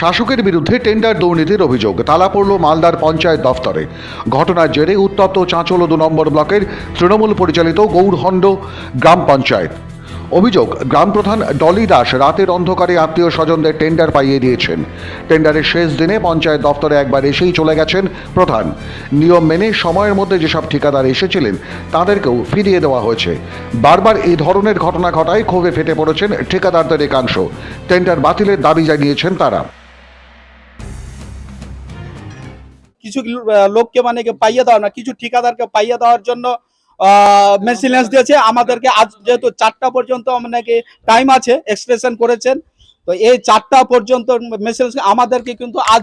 শাসকের বিরুদ্ধে টেন্ডার দুর্নীতির অভিযোগ। তালা পড়ল মালদার পঞ্চায়েত দফতরে। ঘটনার জেরে উত্তপ্ত চাঁচল দু নম্বর ব্লকের তৃণমূল পরিচালিত গৌরহণ্ড গ্রাম পঞ্চায়েত। অভিযোগ, গ্রাম প্রধান ডলি দাস রাতের অন্ধকারে আত্মীয় স্বজনদের টেন্ডার পাইয়ে দিয়েছেন। টেন্ডারের শেষ দিনে পঞ্চায়েত দফতরে একবার এসেই চলে গেছেন প্রধান। নিয়ম মেনে সময়ের মধ্যে যেসব ঠিকাদার এসেছিলেন, তাদেরকেও ফিরিয়ে দেওয়া হয়েছে। বারবার এই ধরনের ঘটনা ঘটায় ক্ষোভে ফেটে পড়েছেন ঠিকাদারদের একাংশ। টেন্ডার বাতিলের দাবি জানিয়েছেন তারা। কিছু লোককে মানে কি পাইয়ে দেওয়া না কিছু ঠিকাদারকে পাইয়ে দেওয়ার জন্য মেসিলেন্স দিয়েছে। আমাদেরকে আজ যেহেতু চারটা পর্যন্ত মানে কি টাইম আছে এক্সপ্রেশন করেছেন তো এই চারটা পর্যন্ত মেসেলেন্স আমাদেরকে কিন্তু আজ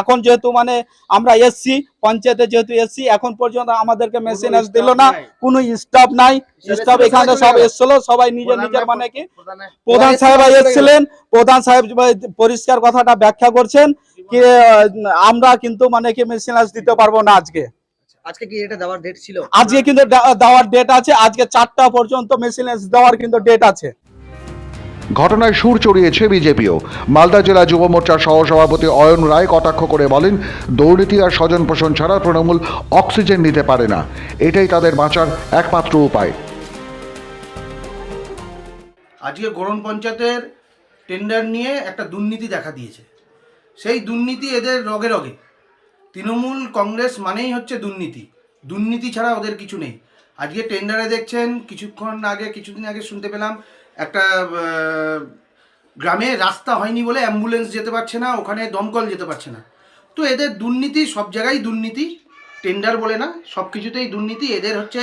এখন যেহেতু মানে আমরা এসছি পঞ্চায়েতে যেহেতু এসছি এখন পর্যন্ত আমাদেরকে মেসেলেন্স দিল না কোনো স্টাফ নাই। স্টাফ এখানে সব এসছিল সবাই নিজের নিজের মানে কি প্রধান সাহেব এসেছিলেন প্রধান সাহেব পরিষ্কার কথাটা ব্যাখ্যা করছেন। কি আমরা কিন্তু মানে কি মেসেলেন্স দিতে পারব না আজকে। আজকে কি এটা দেওয়ার ডেট ছিল? আজকে কিন্তু দেওয়ার ডেট আছে আজকে চারটা পর্যন্ত মেসেলেন্স দেওয়ার কিন্তু ডেট আছে। ঘটনায় সুর চড়িয়েছে বিজেপিও। মালদা জেলা যুব মোর্চার সহসভাপতি অয়ন রায় কটাক্ষ করে বলেন দুর্নীতি আর স্বজন পোষণ ছাড়া তৃণমূল অক্সিজেন নিতে পারে না। এটাই তাদের বাঁচার একমাত্র উপায়। আজকে গরম পঞ্চায়েতের টেন্ডার নিয়ে একটা দুর্নীতি দেখা দিয়েছে। সেই দুর্নীতি এদের রগে রগে। তৃণমূল কংগ্রেস মানেই হচ্ছে দুর্নীতি। দুর্নীতি ছাড়া ওদের কিছু নেই। আজকে টেন্ডারে দেখছেন, কিছুক্ষণ আগে, কিছুদিন আগে শুনতে পেলাম, একটা গ্রামে রাস্তা হয়নি বলে অ্যাম্বুলেন্স যেতে পারছে না, ওখানে দমকল যেতে পারছে না। তো এদের দুর্নীতি সব জায়গায় দুর্নীতি টেন্ডার বলে না, সব কিছুতেই দুর্নীতি। এদের হচ্ছে,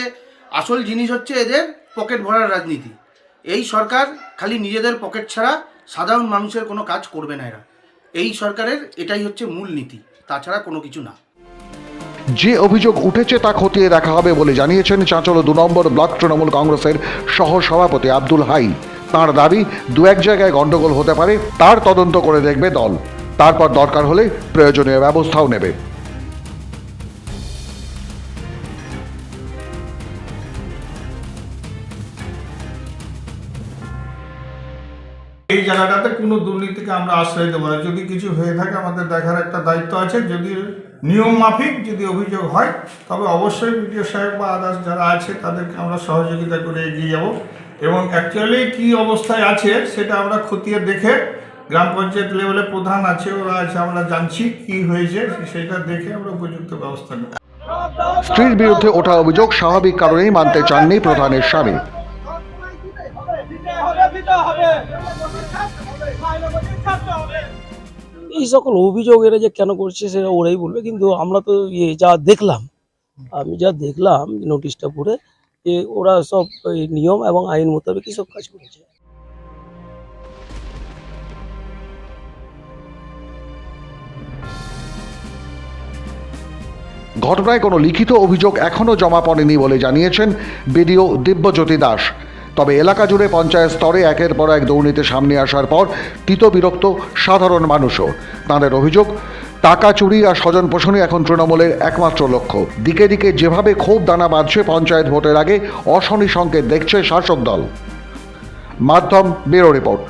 আসল জিনিস হচ্ছে এদের পকেট ভরার রাজনীতি। এই সরকার খালি নিজেদের পকেট ছাড়া সাধারণ মানুষের কোনো কাজ করবে না এরা। এই সরকারের এটাই হচ্ছে মূল নীতি, তাছাড়া কোনো কিছু না। যে অভিযোগ উঠেছে তা খতিয়ে দেখা হবে বলে জানিয়েছেন চাঁচল দু নম্বর ব্লক তৃণমূল কংগ্রেসের সহ সভাপতি আব্দুল হাই। তার দাবি, দু এক জায়গায় গন্ডগোল হতে পারে, তার তদন্ত করে দেখবে দল। তারপর দরকার হলে প্রয়োজনীয় ব্যবস্থাও নেবে। এই জায়গাটাতে কোনো দুর্নীতিকে আমরা আশ্রয় দেবো না। যদি কিছু হয়ে থাকে, আমাদের দেখার একটা দায়িত্ব আছে। যদি নিয়ম মাফিক যদি অভিযোগ হয়, তবে অবশ্যই বিডিও সাহেব বা আদার্স যারা আছে, তাদেরকে আমরা সহযোগিতা করে এগিয়ে যাব। এবং অ্যাকচুয়ালি কি অবস্থায় আছে, সেটা আমরা খতিয়ে দেখে গ্রাম পঞ্চায়েত লেভেলে প্রধান আছে, ওরা আছে, আমরা জানছি কি হয়েছে, সেটা দেখে আমরা উপযুক্ত ব্যবস্থা নেব। স্ত্রীর বিরুদ্ধে ওঠা অভিযোগ স্বাভাবিক কারণেই মানতে চাননি প্রধানের স্বামী। এই সকল অভিযোগ এরা যে কেন করছে সেটা ওরাই বলবে কিন্তু আমরা তো ইয়ে যা দেখলাম আমি যা দেখলাম নোটিশটা পড়ে যে ওরা সব এই নিয়ম এবং আইন মোতাবেকই সব কাজ করেছে। ঘটনায় কোনো লিখিত অভিযোগ এখনও জমা পড়েনি বলে জানিয়েছেন বিডিও দিব্যজ্যোতি দাস। তবে এলাকা জুড়ে পঞ্চায়েত স্তরে একের পর এক দুর্নীতি সামনে আসার পর তীত বিরক্ত সাধারণ মানুষও। তাঁদের অভিযোগ, টাকা চুরি আর স্বজন পোষণই এখন তৃণমূলের একমাত্র লক্ষ্য। দিকে দিকে যেভাবে ক্ষোভ দানা বাঁধছে পঞ্চায়েত ভোটের আগে, অশনি সংকেত দেখছে শাসক দল। মাধ্যম ব্যুরো রিপোর্ট।